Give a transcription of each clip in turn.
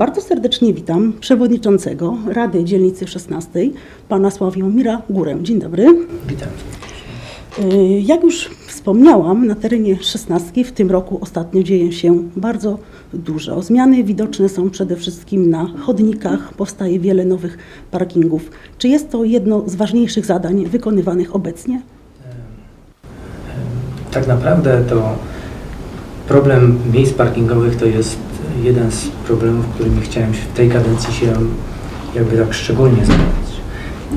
Bardzo serdecznie witam przewodniczącego Rady Dzielnicy 16, pana Sławomira Górę. Dzień dobry. Witam. Y, Jak już wspomniałam, na terenie 16 w tym roku ostatnio dzieje się bardzo dużo. Zmiany widoczne są przede wszystkim na chodnikach, powstaje wiele nowych parkingów. Czy jest to jedno z ważniejszych zadań wykonywanych obecnie? Tak naprawdę to problem miejsc parkingowych to jest jeden z problemów, którymi chciałem w tej kadencji się jakby tak szczególnie zająć.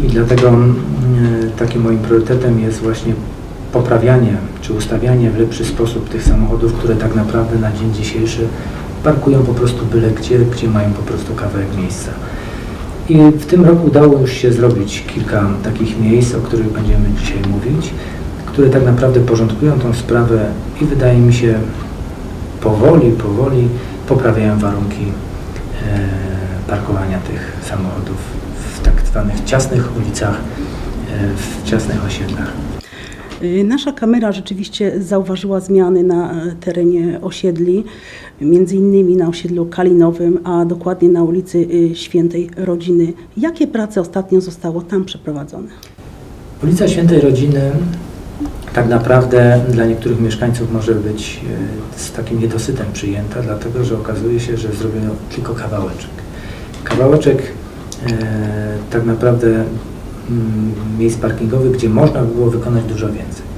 I dlatego mm, takim moim priorytetem jest właśnie poprawianie czy ustawianie w lepszy sposób tych samochodów, które tak naprawdę na dzień dzisiejszy parkują po prostu byle gdzie, gdzie mają po prostu kawałek miejsca. I w tym roku udało już się zrobić kilka takich miejsc, o których będziemy dzisiaj mówić, które tak naprawdę porządkują tą sprawę i wydaje mi się powoli, powoli poprawiają warunki e, parkowania tych samochodów w tak zwanych ciasnych ulicach, e, w ciasnych osiedlach. Y, Nasza kamera rzeczywiście zauważyła zmiany na e, terenie osiedli, między innymi na osiedlu Kalinowym, a dokładnie na ulicy Świętej Rodziny. Jakie prace ostatnio zostało tam przeprowadzone? Ulica Świętej Rodziny tak naprawdę dla niektórych mieszkańców może być e, z takim niedosytem przyjęta, dlatego że okazuje się, że zrobiono tylko kawałeczek. Kawałeczek e, tak naprawdę mm, miejsc parkingowych, gdzie można by było wykonać dużo więcej.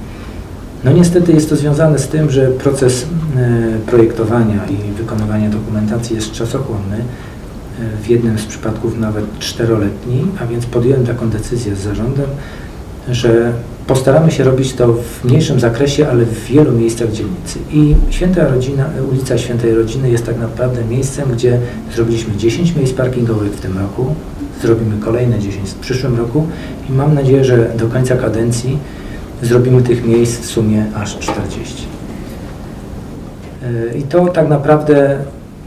No niestety jest to związane z tym, że proces e, projektowania i wykonywania dokumentacji jest czasochłonny, w jednym z przypadków nawet czteroletni, a więc podjąłem taką decyzję z zarządem, że postaramy się robić to w mniejszym zakresie, ale w wielu miejscach dzielnicy. I Święta Rodzina, ulica Świętej Rodziny jest tak naprawdę miejscem, gdzie zrobiliśmy 10 miejsc parkingowych w tym roku, zrobimy kolejne 10 w przyszłym roku i mam nadzieję, że do końca kadencji zrobimy tych miejsc w sumie aż 40. E, I to tak naprawdę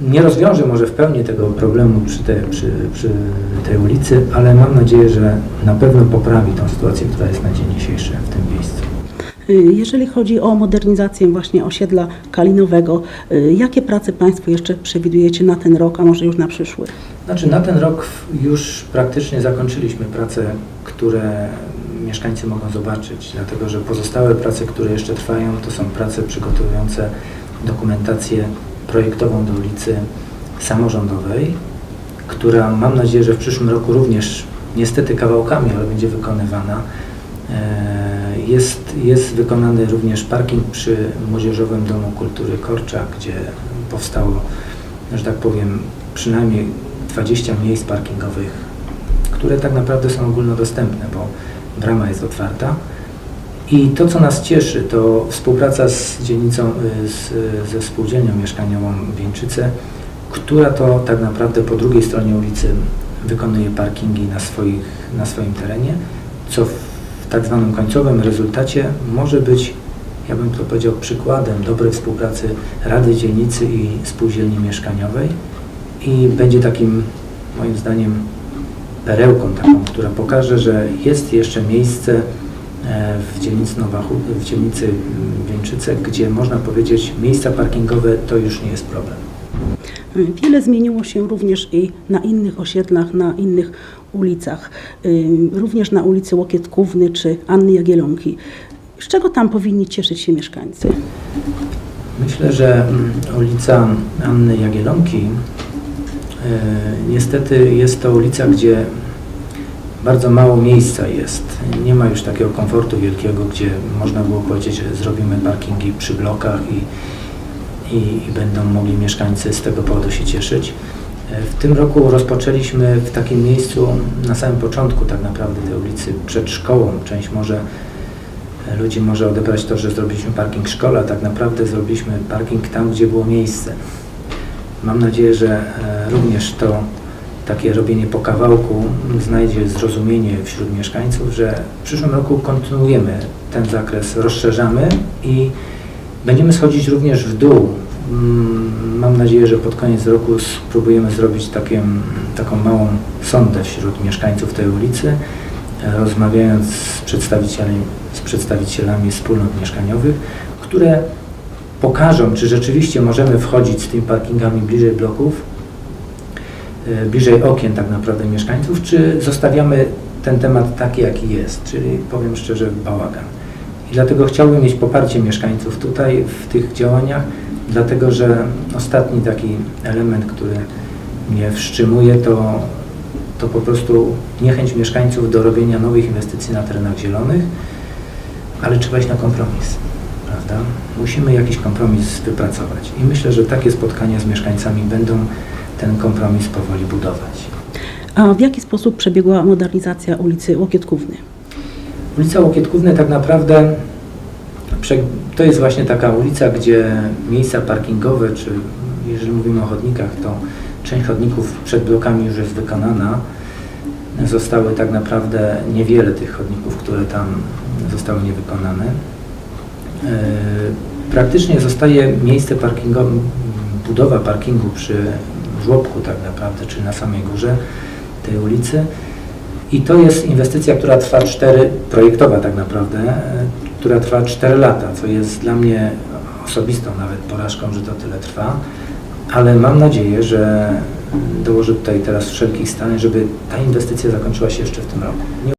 nie rozwiąże może w pełni tego problemu przy, te, przy, przy tej ulicy, ale mam nadzieję, że na pewno poprawi tą sytuację, która jest na dzień dzisiejszy w tym miejscu. Y, Jeżeli chodzi o modernizację właśnie osiedla Kalinowego, y, jakie prace Państwo jeszcze przewidujecie na ten rok, a może już na przyszły? Znaczy na ten rok już praktycznie zakończyliśmy prace, które mieszkańcy mogą zobaczyć, dlatego że pozostałe prace, które jeszcze trwają, to są prace przygotowujące dokumentację projektową do ulicy samorządowej, która mam nadzieję, że w przyszłym roku również niestety kawałkami, ale będzie wykonywana. E, Jest, jest wykonany również parking przy Młodzieżowym Domu Kultury Korczak, gdzie powstało, że tak powiem, przynajmniej 20 miejsc parkingowych, które tak naprawdę są ogólnodostępne, bo brama jest otwarta. I to, co nas cieszy, to współpraca z dzielnicą, y, z, ze spółdzielnią mieszkaniową Wieńczyce, która to tak naprawdę po drugiej stronie ulicy wykonuje parkingi na, swoich, na swoim terenie, co w tak zwanym końcowym rezultacie może być, ja bym to powiedział, przykładem dobrej współpracy Rady Dzielnicy i Spółdzielni Mieszkaniowej i będzie takim, moim zdaniem, perełką taką, która pokaże, że jest jeszcze miejsce w dzielnicy Nowa Hu- w dzielnicy Wieńczyce, gdzie można powiedzieć miejsca parkingowe to już nie jest problem. Y, Wiele zmieniło się również i na innych osiedlach, na innych ulicach, y, również na ulicy Łokietkówny czy Anny Jagielonki. Z czego tam powinni cieszyć się mieszkańcy? Myślę, że ulica Anny Jagielonki e, niestety jest to ulica, gdzie bardzo mało miejsca jest. Nie ma już takiego komfortu wielkiego, gdzie można było powiedzieć, że zrobimy parkingi przy blokach i, i, i będą mogli mieszkańcy z tego powodu się cieszyć. W tym roku rozpoczęliśmy w takim miejscu na samym początku tak naprawdę tej ulicy przed szkołą. Część może ludzi może odebrać to, że zrobiliśmy parking szkole, a tak naprawdę zrobiliśmy parking tam, gdzie było miejsce. Mam nadzieję, że e, również to takie robienie po kawałku znajdzie zrozumienie wśród mieszkańców, że w przyszłym roku kontynuujemy ten zakres, rozszerzamy i będziemy schodzić również w dół. Mm, Mam nadzieję, że pod koniec roku spróbujemy zrobić takie, taką małą sondę wśród mieszkańców tej ulicy, rozmawiając z przedstawicielami, z przedstawicielami wspólnot mieszkaniowych, które pokażą, czy rzeczywiście możemy wchodzić z tymi parkingami bliżej bloków, bliżej okien tak naprawdę mieszkańców, czy zostawiamy ten temat taki, jaki jest, czyli powiem szczerze, bałagan. I dlatego chciałbym mieć poparcie mieszkańców tutaj w tych działaniach, dlatego że ostatni taki element, który mnie wstrzymuje, to, to po prostu niechęć mieszkańców do robienia nowych inwestycji na terenach zielonych, ale trzeba iść na kompromis, prawda? Musimy jakiś kompromis wypracować i myślę, że takie spotkania z mieszkańcami będą ten kompromis powoli budować. A w jaki sposób przebiegła modernizacja ulicy Łokietkówny? Ulica Łokietkówny tak naprawdę to jest właśnie taka ulica, gdzie miejsca parkingowe, czy jeżeli mówimy o chodnikach, to część chodników przed blokami już jest wykonana. Zostały tak naprawdę niewiele tych chodników, które tam zostały niewykonane. Yy, Praktycznie zostaje miejsce parkingowe, budowa parkingu przy żłobku tak naprawdę, czyli na samej górze tej ulicy. I to jest inwestycja, która trwa 4, projektowa tak naprawdę, e, która trwa 4 lata, co jest dla mnie osobistą nawet porażką, że to tyle trwa, ale mam nadzieję, że dołożę tutaj teraz wszelkich starań, żeby ta inwestycja zakończyła się jeszcze w tym roku.